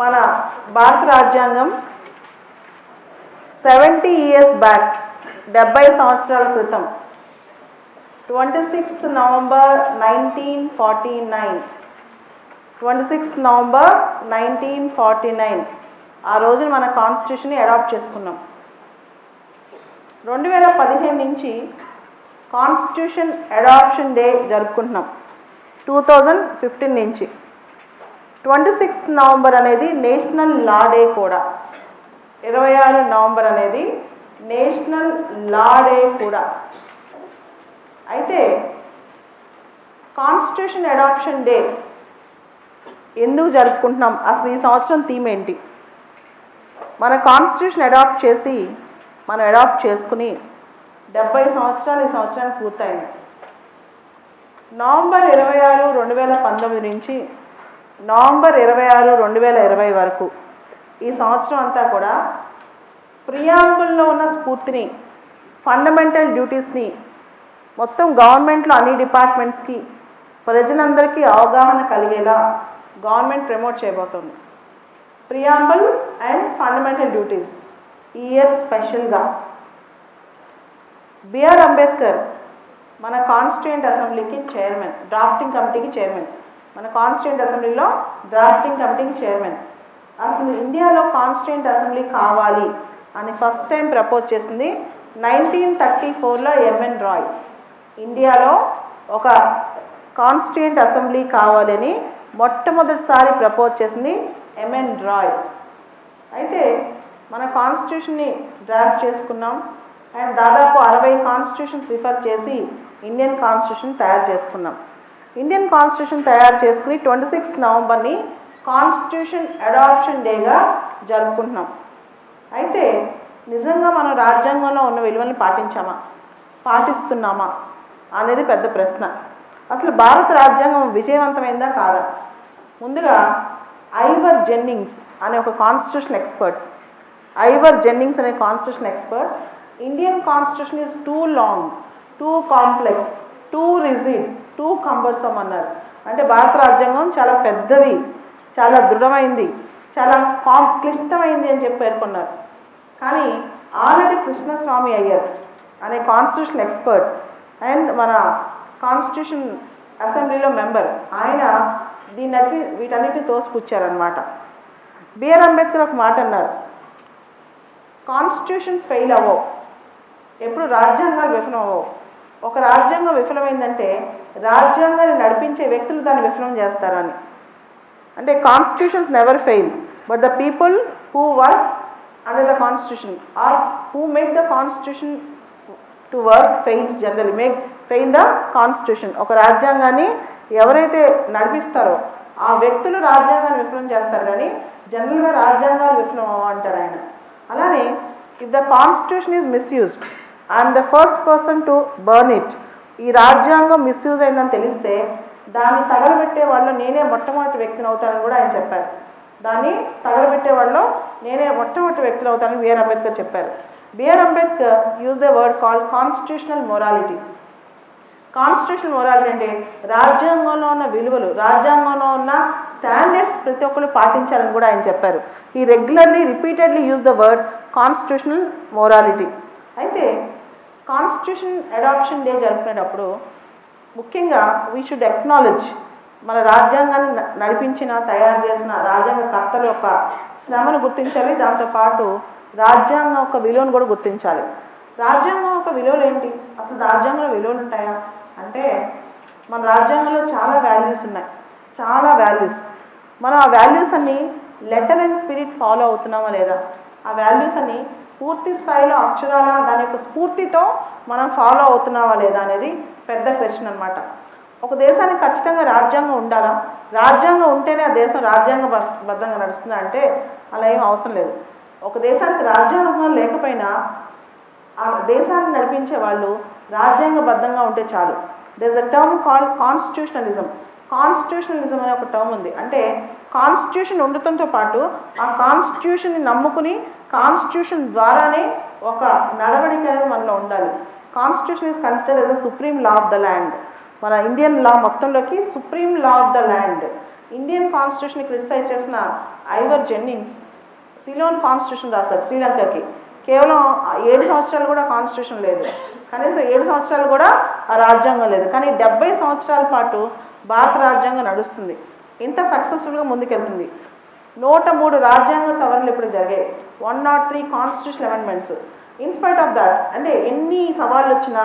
మన భారత రాజ్యాంగం సెవెంటీ ఇయర్స్ బ్యాక్ డెబ్బై సంవత్సరాల క్రితం twenty sixth November nineteen forty nine. Twenty sixth November nineteen forty nine. ఆ రోజున మన కాన్స్టిట్యూషన్ని అడాప్ట్ చేసుకున్నాం. రెండు వేల పదిహేను నుంచి కాన్స్టిట్యూషన్ అడాప్షన్ డే జరుపుకుంటున్నాం. టూ థౌజండ్ ఫిఫ్టీన్ నుంచి. ట్వంటీ సిక్స్త్ నవంబర్ అనేది నేషనల్ లా డే కూడా. ఇరవై ఆరు నవంబర్ అనేది నేషనల్ లా డే కూడా. అయితే కాన్స్టిట్యూషన్ అడాప్షన్ డే ఎందుకు జరుపుకుంటున్నాం? అసలు ఈ సంవత్సరం థీమ్ ఏంటి? మన కాన్స్టిట్యూషన్ అడాప్ట్ చేసి మనం అడాప్ట్ చేసుకుని డెబ్బై సంవత్సరాలు ఈ సంవత్సరానికి పూర్తయింది. నవంబర్ ఇరవై ఆరు రెండు వేల పంతొమ్మిది నుంచి నవంబర్ ఇరవై ఆరు రెండు వేల ఇరవై వరకు. ఈ సంవత్సరం అంతా కూడా ప్రియాంబుల్లో ఉన్న స్ఫూర్తిని ఫండమెంటల్ డ్యూటీస్ని మొత్తం గవర్నమెంట్లో అన్ని డిపార్ట్మెంట్స్కి ప్రజలందరికీ అవగాహన కలిగేలా గవర్నమెంట్ ప్రమోట్ చేయబోతుంది. ప్రియాంబుల్ అండ్ ఫండమెంటల్ డ్యూటీస్ ఈ ఇయర్ స్పెషల్గా. బిఆర్ అంబేద్కర్ మన కాన్స్టిట్యూంట్ అసెంబ్లీకి చైర్మన్ డ్రాఫ్టింగ్ కమిటీకి చైర్మన్ మన కాన్స్టిట్యూంట్ అసెంబ్లీలో డ్రాఫ్టింగ్ కమిటీకి చైర్మన్ అసలు ఇండియాలో కాన్స్టిట్యూంట్ అసెంబ్లీ కావాలి అని ఫస్ట్ టైం ప్రపోజ్ చేసింది నైన్టీన్ థర్టీ ఫోర్లో ఎంఎన్ రాయ్ ఇండియాలో ఒక కాన్స్టిట్యూంట్ అసెంబ్లీ కావాలని మొట్టమొదటిసారి ప్రపోజ్ చేసింది ఎంఎన్ రాయ్ అయితే మన కాన్స్టిట్యూషన్ని డ్రాఫ్ట్ చేసుకున్నాం అండ్ దాదాపు అరవై కాన్స్టిట్యూషన్స్ రిఫర్ చేసి ఇండియన్ కాన్స్టిట్యూషన్ తయారు చేసుకున్నాం. ఇండియన్ కాన్స్టిట్యూషన్ తయారు చేసుకుని ట్వంటీ సిక్స్త్ నవంబర్ని కాన్స్టిట్యూషన్ అడాప్షన్ డేగా జరుపుకుంటున్నాం. అయితే నిజంగా మనం రాజ్యాంగంలో ఉన్న విలువల్ని పాటించామా? పాటిస్తున్నామా? అనేది పెద్ద ప్రశ్న. అసలు భారత రాజ్యాంగం విజయవంతమైందా కాదా? ముందుగా ఐవర్ జెన్నింగ్స్ అనే ఒక కాన్స్టిట్యూషన్ ఎక్స్పర్ట్ ఐవర్ జెన్నింగ్స్ అనే constitution expert Indian constitution is too long too complex too rigid too cumbersome అన్నారు. అంటే భారత రాజ్యాంగం చాలా పెద్దది చాలా దృఢమైంది చాలా కాం క్లిష్టమైంది అని చెప్పి పేర్కొన్నారు. కానీ ఆల్రెడీ కృష్ణస్వామి అయ్యర్ అనే కాన్స్టిట్యూషన్ ఎక్స్పర్ట్ అండ్ మన కాన్స్టిట్యూషన్ అసెంబ్లీలో మెంబర్. ఆయన దీన్ని వీటన్నిటిని తోసిపుచ్చారనమాట బిఆర్ అంబేద్కర్ ఒక మాట అన్నారు. కాన్స్టిట్యూషన్స్ ఫెయిల్ అవ్వవు. ఎప్పుడు రాజ్యాంగాలు విఫలం అవ్వవు ఒక రాజ్యాంగం విఫలమైందంటే రాజ్యాంగాన్ని నడిపించే వ్యక్తులు దాన్ని విఫలం చేస్తారని. అంటే constitutions never fail but the people who work under the constitution are who make the constitution to work fails general make fail the constitution ఒక రాజ్యాంగాన్ని ఎవరైతే నడిపిస్తారో ఆ వ్యక్తులు రాజ్యాంగాన్ని విఫలం చేస్తారు కానీ జనరల్గా రాజ్యాంగాలు విఫలం అవ్వంటారు ఆయన. అలానే if the constitution is misused I'm the first person to burn it ఈ రాజ్యాంగం మిస్యూజ్ అయిందని తెలిస్తే దాన్ని తగలబెట్టే వాళ్ళు నేనే మొట్టమొదటి వ్యక్తిని అవుతానని కూడా ఆయన చెప్పారు. దాన్ని తగలబెట్టే వాళ్ళు నేనే మొట్టమొదటి వ్యక్తులు అవుతానని బిఆర్ అంబేద్కర్ చెప్పారు. BR Ambedkar use the word call constitutional morality constitutional morality అంటే రాజ్యాంగంలో ఉన్న విలువలు రాజ్యాంగంలో ఉన్న స్టాండర్డ్స్ ప్రతి ఒక్కరు పాటించాలని కూడా ఆయన చెప్పారు. ఈ regularly repeatedly use the word constitutional morality అయితే కాన్స్టిట్యూషన్ అడాప్షన్ డే జరుపుకునేటప్పుడు ముఖ్యంగా వీ షుడ్ ఎక్నాలెడ్జ్ మన రాజ్యాంగాన్ని న- నడిపించిన తయారు చేసిన రాజ్యాంగ కర్తల యొక్క శ్రమను గుర్తించాలి. దాంతోపాటు రాజ్యాంగం యొక్క విలువను కూడా గుర్తించాలి. రాజ్యాంగం యొక్క విలువలు ఏంటి? అసలు రాజ్యాంగంలో విలువలు ఉంటాయా? అంటే మన రాజ్యాంగంలో చాలా వాల్యూస్ ఉన్నాయి. చాలా వాల్యూస్ మనం ఆ వాల్యూస్ అన్ని లెటర్ అండ్ స్పిరిట్ ఫాలో అవుతున్నామా లేదా? ఆ వాల్యూస్ అన్ని పూర్తి స్థాయిలో అక్షరాల దాని యొక్క స్ఫూర్తితో మనం ఫాలో అవుతున్నావా లేదా అనేది పెద్ద క్వశ్చన్ అనమాట ఒక దేశానికి ఖచ్చితంగా రాజ్యాంగం ఉండాలా? రాజ్యాంగం ఉంటేనే ఆ దేశం రాజ్యాంగ బద్ధంగా నడుస్తుందా అంటే అలా ఏం అవసరం లేదు. ఒక దేశానికి రాజ్యాంగం లేకపోయినా ఆ దేశాన్ని నడిపించే వాళ్ళు రాజ్యాంగబద్ధంగా ఉంటే చాలు. Does a term call constitutionalism constitutionalism అనే ఒక టర్మ్ ఉంది. అంటే కాన్స్టిట్యూషన్ ఉండటంతో పాటు ఆ కాన్స్టిట్యూషన్ని నమ్ముకుని కాన్స్టిట్యూషన్ ద్వారానే ఒక నడవడిక అనేది మనలో ఉండాలి. Constitution is considered as the supreme law of the land. మన Indian law మొత్తంలోకి supreme law of the land. Indian constitution criticise చేసిన ఐవర్ జెన్నింగ్స్ సిలోన్ కాన్స్టిట్యూషన్ రాశారు శ్రీలంకకి. కేవలం ఏడు సంవత్సరాలు కూడా కాన్స్టిట్యూషన్ లేదు. కనీసం ఏడు సంవత్సరాలు కూడా ఆ రాజ్యాంగం లేదు. కానీ డెబ్బై సంవత్సరాల పాటు భారత రాజ్యాంగం నడుస్తుంది. ఇంత సక్సెస్ఫుల్గా ముందుకెళ్తుంది. నూట మూడు రాజ్యాంగ సవరణలు ఇప్పుడు జరిగాయి. One not three constitution amendments. In spite of that అంటే ఎన్ని సవాళ్ళు వచ్చినా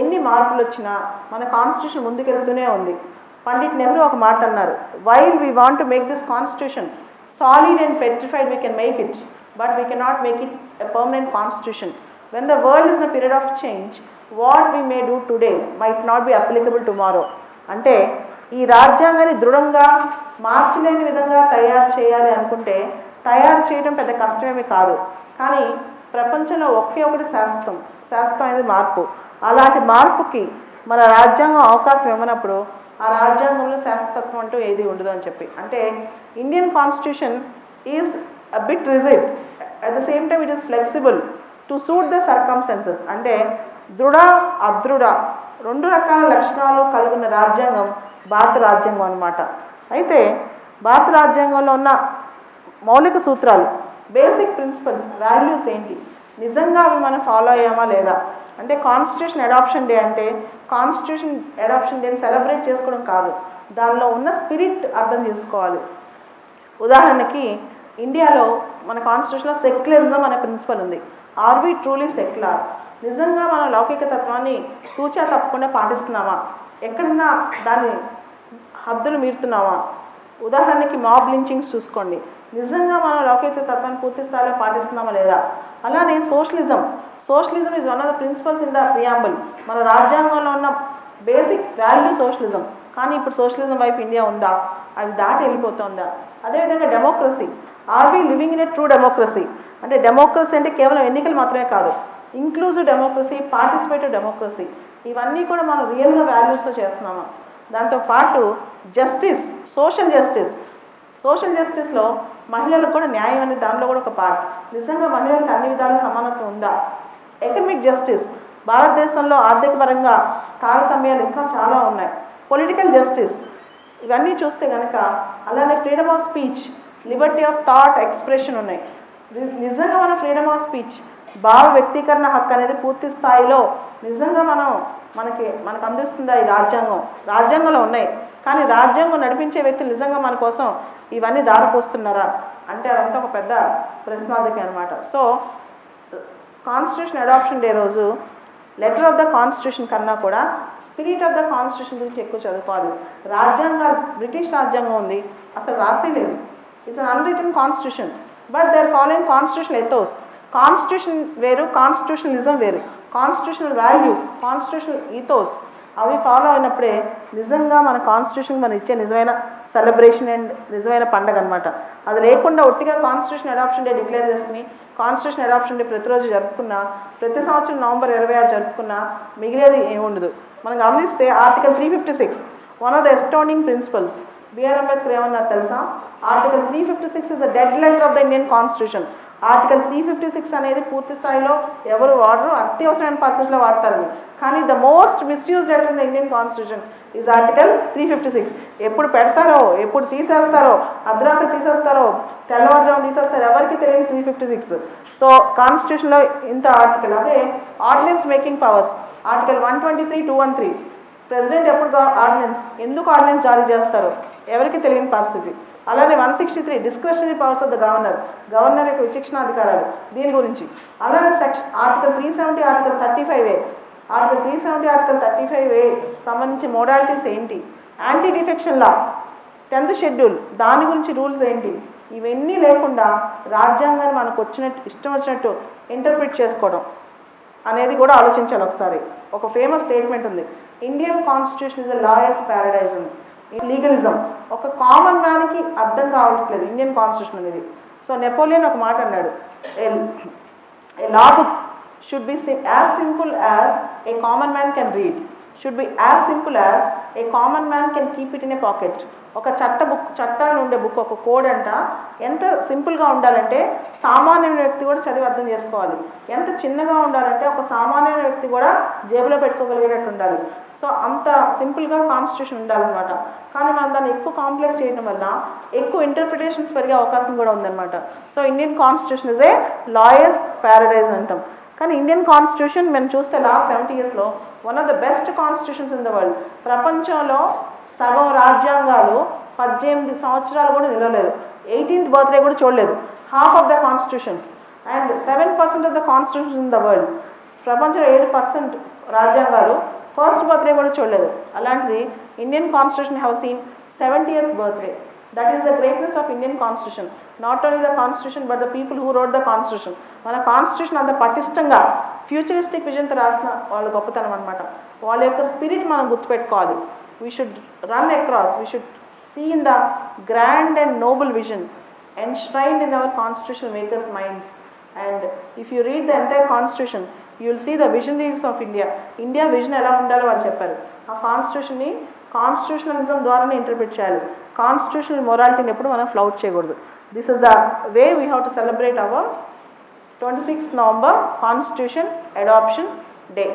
ఎన్ని మార్పులు వచ్చినా మన కాన్స్టిట్యూషన్ ముందుకెళ్తూనే ఉంది. పండిట్ నెహ్రూ ఒక మాట అన్నారు while we want to make this constitution solid and petrified we can make it but we cannot make it a permanent constitution when the world is in period of change what we may do today might not be applicable tomorrow అంటే ఈ రాజ్యాంగాన్ని దృఢంగా మార్చలేని విధంగా తయారు చేయాలి అనుకుంటే తయారు చేయడం పెద్ద కష్టమేమి కాదు. కానీ ప్రపంచంలో ఒకే ఒకటి శాశ్వతం. శాశ్వతం అనేది మార్పు. అలాంటి మార్పుకి మన రాజ్యాంగం అవకాశం ఇవ్వనప్పుడు ఆ రాజ్యాంగంలో శాశ్వతత్వం అంటూ ఏది ఉండదు అని చెప్పి. అంటే Indian constitution is a bit rigid. At the same time it is flexible to suit the circumstances అంటే దృఢ అదృఢ. రెండు రకాల లక్షణాలు కలిగిన రాజ్యాంగం భారత రాజ్యాంగం అనమాట అయితే భారత రాజ్యాంగంలో ఉన్న మౌలిక సూత్రాలు బేసిక్ ప్రిన్సిపల్స్ వాల్యూస్ ఏంటి? నిజంగా అవి మనం ఫాలో అయ్యామా లేదా? అంటే కాన్స్టిట్యూషన్ అడాప్షన్ డే అంటే కాన్స్టిట్యూషన్ అడాప్షన్ డేని సెలబ్రేట్ చేసుకోవడం కాదు. దానిలో ఉన్న స్పిరిట్ అర్థం చేసుకోవాలి. ఉదాహరణకి ఇండియాలో మన కాన్స్టిట్యూషన్లో సెక్యులరిజం అనే ప్రిన్సిపల్ ఉంది. ఆర్ వి ట్రూలీ సెక్యులర్ నిజంగా మన లౌకిక తత్వాన్ని తూచా తప్పకుండా పాటిస్తున్నామా? ఎక్కడన్నా దాన్ని హద్దులు మీరుతున్నామా? ఉదాహరణకి మాబ్ లించింగ్స్ చూసుకోండి. నిజంగా మనం లౌకిక తత్వాన్ని పూర్తి స్థాయిలో పాటిస్తున్నామా లేదా? అలానే socialism socialism is one of the principles in the preamble మన రాజ్యాంగంలో ఉన్న బేసిక్ వాల్యూ సోషలిజం కానీ ఇప్పుడు సోషలిజం వైపు ఇండియా ఉందా? అది దాటి వెళ్ళిపోతుందా? అదేవిధంగా democracy are we living in a true democracy అంటే డెమోక్రసీ అంటే కేవలం ఎన్నికలు మాత్రమే కాదు. ఇంక్లూజివ్ డెమోక్రసీ పార్టిసిపేటివ్ డెమోక్రసీ ఇవన్నీ కూడా మనం రియల్గా వాల్యూస్తో చేస్తున్నామా. దాంతోపాటు జస్టిస్ సోషల్ జస్టిస్ సోషల్ జస్టిస్లో మహిళలకు కూడా న్యాయం అనే దానిలో కూడా ఒక పార్ట్ నిజంగా మహిళలకు అన్ని విధాల సమానత్వం ఉందా? ఎకనమిక్ జస్టిస్ భారతదేశంలో ఆర్థిక పరంగా తారతమ్యాలు ఇంకా చాలా ఉన్నాయి. పొలిటికల్ జస్టిస్ ఇవన్నీ చూస్తే కనుక అలానే freedom of speech liberty of thought expression ఉన్నాయి. నిజంగా మన ఫ్రీడమ్ ఆఫ్ స్పీచ్ భావ వ్యక్తీకరణ హక్కు అనేది పూర్తి స్థాయిలో నిజంగా మనం మనకి మనకు అందిస్తుందా ఈ రాజ్యాంగం? రాజ్యాంగంలో ఉన్నాయి. కానీ రాజ్యాంగం నడిపించే వ్యక్తులు నిజంగా మన కోసం ఇవన్నీ దారిపోస్తున్నారా అంటే అదంతా ఒక పెద్ద ప్రశ్నార్థకి అనమాట సో కాన్స్టిట్యూషన్ అడాప్షన్ డే రోజు లెటర్ ఆఫ్ ద కాన్స్టిట్యూషన్ కన్నా కూడా స్పిరిట్ ఆఫ్ ద కాన్స్టిట్యూషన్ గురించి ఎక్కువ చదువుకోవాలి. రాజ్యాంగాలు బ్రిటిష్ రాజ్యాంగం ఉంది. అసలు రాసే లేదు. It's un unwritten constitution but they are following constitution ethos constitution వేరు కాన్స్టిట్యూషనలిజం వేరు. కాన్స్టిట్యూషనల్ వాల్యూస్ కాన్స్టిట్యూషనల్ ఈథోస్ అవి ఫాలో అయినప్పుడే నిజంగా మన కాన్స్టిట్యూషన్ మనం ఇచ్చే నిజమైన సెలబ్రేషన్ అండ్ నిజమైన పండగ అనమాట అది లేకుండా ఒట్టిగా కాన్స్టిట్యూషన్ అడాప్షన్ డే డిక్లేర్ చేసుకుని కాన్స్టిట్యూషన్ అడాప్షన్ డే ప్రతిరోజు జరుపుకున్నా ప్రతి సంవత్సరం నవంబర్ ఇరవై ఆరు జరుపుకున్నా మిగిలేది ఏముండదు. మనం గమనిస్తే article three fifty six one of the astonishing principles B R Ambedkar ఏమన్నారు తెలుసా? Article three fifty six is the dead letter of the Indian constitution article three fifty six అనేది పూర్తి స్థాయిలో ఎవరు వాడరు అత్యవసరమైన పర్సన్స్లో వాడతారు కానీ the most misuse letter in the Indian constitution is article three fifty six ఎప్పుడు పెడతారో ఎప్పుడు తీసేస్తారో అర్ధరాత్రి తీసేస్తారో తెల్లవారుజాము తీసేస్తారో ఎవరికి తెలియదు త్రీ ఫిఫ్టీ సిక్స్ సో కాన్స్టిట్యూషన్లో ఇంత ఆర్టికల్ అదే ordinance making powers article one twenty three two one three president ఎప్పుడు ఆర్డినెన్స్ ఎందుకు ఆర్డినెన్స్ జారీ చేస్తారు? ఎవరికి తెలియని పరిస్థితి. అలానే one sixty three discretionary powers of the governor governor యొక్క విచక్షణ అధికారాలు. దీని గురించి. అలానే section article three seventy article thirty five A article three seventy article thirty five A సంబంధించి మోడాలిటీస్ ఏంటి? Anti defection law tenth schedule దాని గురించి రూల్స్ ఏంటి? ఇవన్నీ లేకుండా రాజ్యాంగాన్ని మనకు వచ్చినట్టు ఇష్టం వచ్చినట్టు ఇంటర్ప్రిట్ చేసుకోవడం అనేది కూడా ఆలోచించాలి ఒకసారి. ఒక ఫేమస్ స్టేట్మెంట్ ఉంది. Indian constitution is a lawyers paradise ఉంది లీగలిజం ఒక కామన్ మ్యాన్కి అర్థం కావట్లేదు. ఇండియన్ కాన్స్టిట్యూషన్ అనేది. సో నెపోలియన్ ఒక మాట అన్నాడు. A law book should be as simple as a common man can read should be as simple as a common man can keep it in a pocket ఒక చట్ట book చట్టాలు ఉండే book ఒక code అంట ఎంత సింపుల్గా ఉండాలంటే సామాన్యమైన వ్యక్తి కూడా చదివి అర్థం చేసుకోవాలి. ఎంత చిన్నగా ఉండాలంటే ఒక సామాన్యమైన వ్యక్తి కూడా జేబులో పెట్టుకోగలిగేటట్టు ఉండాలి. సో అంత సింపుల్గా కాన్స్టిట్యూషన్ ఉండాలన్నమాట. కానీ మనం దాన్ని ఎక్కువ కాంప్లెక్స్ చేయడం వల్ల ఎక్కువ ఇంటర్ప్రిటేషన్స్ పెరిగే అవకాశం కూడా ఉందన్నమాట. So Indian constitution is a lawyers paradise అంటాం. కానీ ఇండియన్ కాన్స్టిట్యూషన్ మనం చూస్తే లాస్ట్ సెవెంటీ ఇయర్స్లో one of the best constitutions in the world. ప్రపంచంలో సగం రాజ్యాంగాలు పద్దెనిమిది సంవత్సరాలు కూడా నిలవలేదు. ఎయిటీన్త్ బర్త్డే కూడా చూడలేదు. Half of the constitutions and seven percent of the constitution in the world ప్రపంచంలో ఏడు పర్సెంట్ రాజ్యాంగాలు ఫస్ట్ బర్త్డే కూడా చూడలేదు. అలాంటిది Indian constitution have seen seventieth birthday that is the greatness of Indian constitution not only the constitution but the people who wrote the constitution మన constitution అంత పటిష్టంగా futuristic విజన్తో రాసిన వాళ్ళ గొప్పతనం అనమాట వాళ్ళ యొక్క స్పిరిట్ మనం గుర్తుపెట్టుకోవాలి. We should run across we should see in the grand and noble vision enshrined in our constitutional makers' minds. And if you read the entire constitution, you will see the visionaries of India. India vision ఎలా ఉండాలో వాళ్ళు చెప్పారు ఆ కాన్స్టిట్యూషన్ని constitutionalism ద్వారానే interpret చేయాలి constitutional మొరాలిటీని ఎప్పుడు మనం ఫ్లౌట్ చేయకూడదు this is the way we have to celebrate our twenty sixth November constitution adoption day